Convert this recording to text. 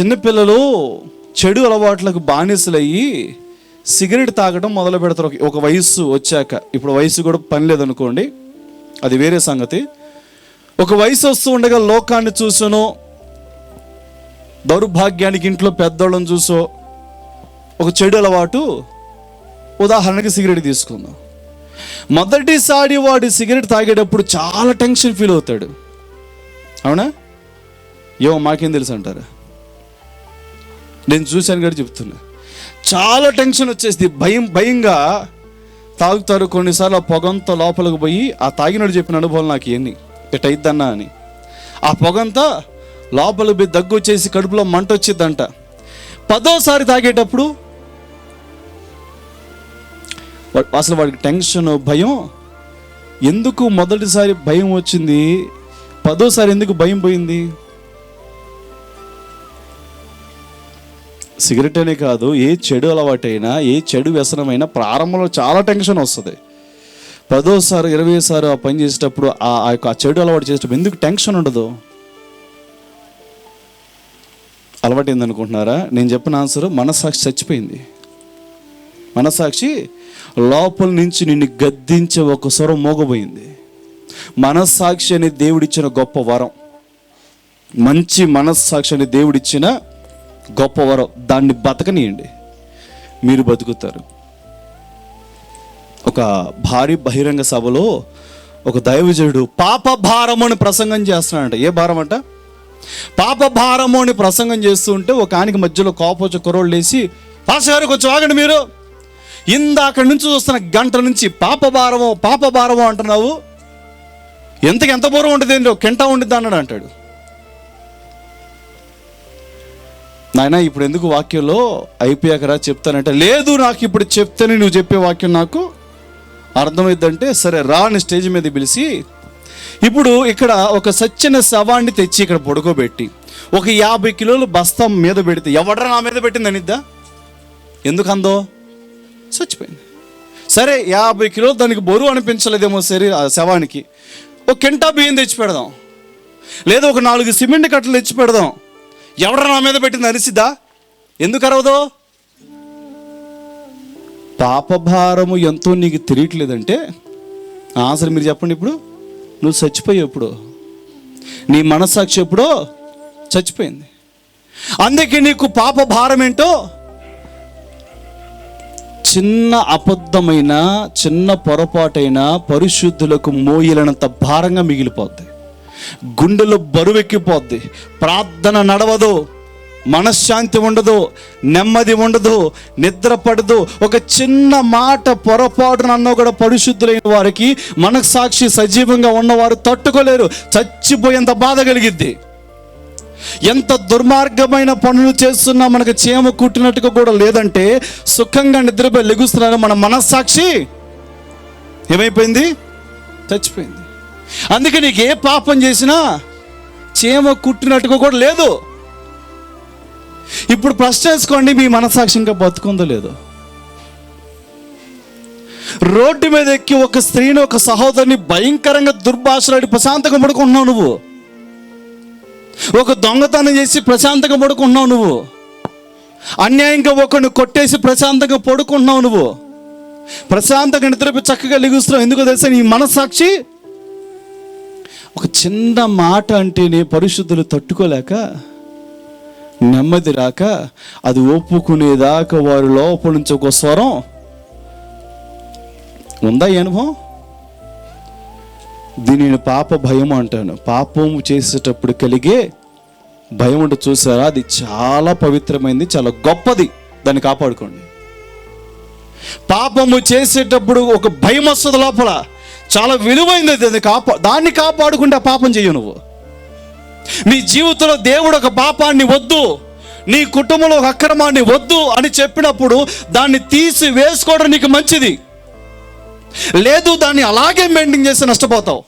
చిన్నపిల్లలు చెడు అలవాట్లకు బానిసలయ్యి సిగరెట్ తాగడం మొదలు పెడతారు. ఒక- వయస్సు వచ్చాక. ఇప్పుడు వయసు కూడా పని లేదనుకోండి. అది వేరే సంగతి. ఒక వయసు వస్తూ ఉండగా లోకాన్ని చూసానో దౌర్భాగ్యానికి ఇంట్లో పెద్దోళ్ళని చూసో ఒక చెడు అలవాటు. ఉదాహరణకి సిగరెట్ తీసుకుందాం. మొదటిసారి వాడు సిగరెట్ తాగేటప్పుడు చాలా టెన్షన్ ఫీల్ అవుతాడు. అవునా? ఏమో మాకేం తెలుసు అంటారా. నేను చూశాను కూడా చెప్తున్నా. చాలా టెన్షన్ వచ్చేసి భయం భయంగా తాగుతారు కొన్నిసార్లు ఆ పొగంతా లోపలికి పోయి ఆ తాగినట్టు చెప్పిన అనుభవం నాకు ఎన్ని ఇట్ అయిద్దన్నా అని. ఆ పొగంతా లోపలికి పోయి దగ్గు వచ్చేసి కడుపులో మంట వచ్చిద్దంట. పదోసారి తాగేటప్పుడు అసలు వాడికి టెన్షన్ భయం ఎందుకు మొదటిసారి భయం వచ్చింది? పదోసారి ఎందుకు భయం పోయింది? సిగరెట్ అనే కాదు ఏ చెడు అలవాటైనా ఏ చెడు వ్యసనమైనా ప్రారంభంలో చాలా టెన్షన్ వస్తుంది. పదోసారి ఇరవైసారి ఆ పని చేసేటప్పుడు ఆ యొక్క ఆ చెడు అలవాటు చేసేటప్పుడు ఎందుకు టెన్షన్ ఉండదు? అలవాటు ఏందనుకుంటున్నారా నేను చెప్పిన ఆన్సర్ మనసాక్షి చచ్చిపోయింది. మనసాక్షి లోపల నుంచి నిన్ను గద్దించే ఒక స్వరం మోగబోయింది. మనస్సాక్షి అనే దేవుడిచ్చిన గొప్ప వరం. మంచి మనస్సాక్షి అనే దేవుడిచ్చిన గొప్ప వరం దాన్ని బతకనియండి. మీరు బతుకుతారు. ఒక భారీ బహిరంగ సభలో ఒక దైవజనుడు పాప భారము అని ప్రసంగం చేస్తున్నాడంట. ఏ భారం అంట? పాప భారము అని ప్రసంగం చేస్తూ ఉంటే ఒక ఆయనకి మధ్యలో కోపొచ్చ కుర్రోళ్ళు లేచి పాస గారు కొంచెం ఆగండి మీరు. ఇందాక నుంచి చూస్తున్న గంట నుంచి పాప భారము పాప భారము అంటున్నావు. ఎంతకి ఎంత పూర్వం ఉంటుంది ఏంటో కెంటా ఉండిద్ది అన్నాడు అంటాడు. నాయన ఇప్పుడు ఎందుకు వాక్యంలో అయిపోయాకరా చెప్తానంటే లేదు నాకు ఇప్పుడు చెప్తేనే నువ్వు చెప్పే వాక్యం నాకు అర్థమైందంటే సరే రా అని స్టేజ్ మీద పిలిచి ఇప్పుడు ఇక్కడ ఒక సచ్చిన శవాన్ని తెచ్చి ఇక్కడ పడుకోబెట్టి ఒక యాభై కిలోలు బస్తా మీద పెడితే ఎవడరా నా మీద పెట్టింది అనిద్దా? ఎందుకు అందో? చచ్చిపోయింది. సరే యాభై కిలోలు దానికి బరువు అనిపించలేదేమో సరే ఆ శవానికి ఒక కింటా బియ్యం తెచ్చి పెడదాం. లేదా ఒక నాలుగు సిమెంట్ కట్టలు తెచ్చి పెడదాం. ఎవడ నా మీద పెట్టింది అనిసిద్దా? ఎందుకు అరవదో? పాపభారము ఎంతో నీకు తెలియట్లేదంటే ఆన్సర్ మీరు చెప్పండి ఇప్పుడు. నువ్వు చచ్చిపోయావు ఎప్పుడు? నీ మనస్సాక్షి ఎప్పుడో? చచ్చిపోయింది. అందుకే నీకు పాప భారం ఏంటో? చిన్న అబద్ధమైన చిన్న పొరపాటైన పరిశుద్ధులకు మోయలనంత భారంగా మిగిలిపోద్ది. గుండెలో బరువెక్కిపోద్ది. ప్రార్థన నడవదు మనశ్శాంతి ఉండదు నెమ్మది ఉండదు నిద్ర పడదు. ఒక చిన్న మాట పొరపాటున అన్న కూడా పరిశుద్ధులైన వారికి మనస్సాక్షి సజీవంగా ఉన్నవారు తట్టుకోలేరు. చచ్చిపోయేంత బాధ కలిగిద్ది. ఎంత దుర్మార్గమైన పనులు చేస్తున్నా మనకు చీమ కుట్టినట్టుగా కూడా లేదంటే సుఖంగా నిద్రపోయి లెగుస్తున్నారు మన మనస్సాక్షి. ఏమైపోయింది? చచ్చిపోయింది. అందుకే నీకు ఏ పాపం చేసినా చీమ కుట్టినట్టుగా కూడా లేదు. ఇప్పుడు ప్రశ్న చేసుకోండి మీ మనసాక్షి ఇంకా బతుకుందో లేదో. రోడ్డు మీద ఎక్కి ఒక స్త్రీని ఒక సహోదరిని భయంకరంగా దుర్భాషలాడి ప్రశాంతంగా పడుకుంటున్నావు నువ్వు. ఒక దొంగతనం చేసి ప్రశాంతంగా పడుకుంటున్నావు నువ్వు. అన్యాయంగా ఒకరిని కొట్టేసి ప్రశాంతంగా పడుకుంటున్నావు నువ్వు. ప్రశాంతంగా నిద్రపై చక్కగా లిగుస్తున్నావు. ఎందుకో తెలుసా నీ మనస్సాక్షి? ఒక చిన్న మాట అంటేనే పరిశుద్ధులు తట్టుకోలేక నెమ్మది రాక అది ఒప్పుకునేదాకా వారి లోపల నుంచి ఒక స్వరం. ఉందా ఈ అనుభవం? దీనిని పాప భయం అంటాను. పాపం చేసేటప్పుడు కలిగే భయం అంటే చూసారా? అది చాలా పవిత్రమైంది చాలా గొప్పది. దాన్ని కాపాడుకోండి. పాపము చేసేటప్పుడు ఒక భయం వస్తుంది లోపల. చాలా విలువైనది అది. కాపా దాన్ని కాపాడుకుంటే ఆ పాపం చెయ్యు నువ్వు. నీ జీవితంలో దేవుడు ఒక పాపాన్ని వద్దు నీ కుటుంబంలో ఒక అక్రమాన్ని వద్దు అని చెప్పినప్పుడు దాన్ని తీసి వేసుకోవడం నీకు మంచిది. లేదు దాన్ని అలాగే మెయింటైన్ చేసి నష్టపోతావు.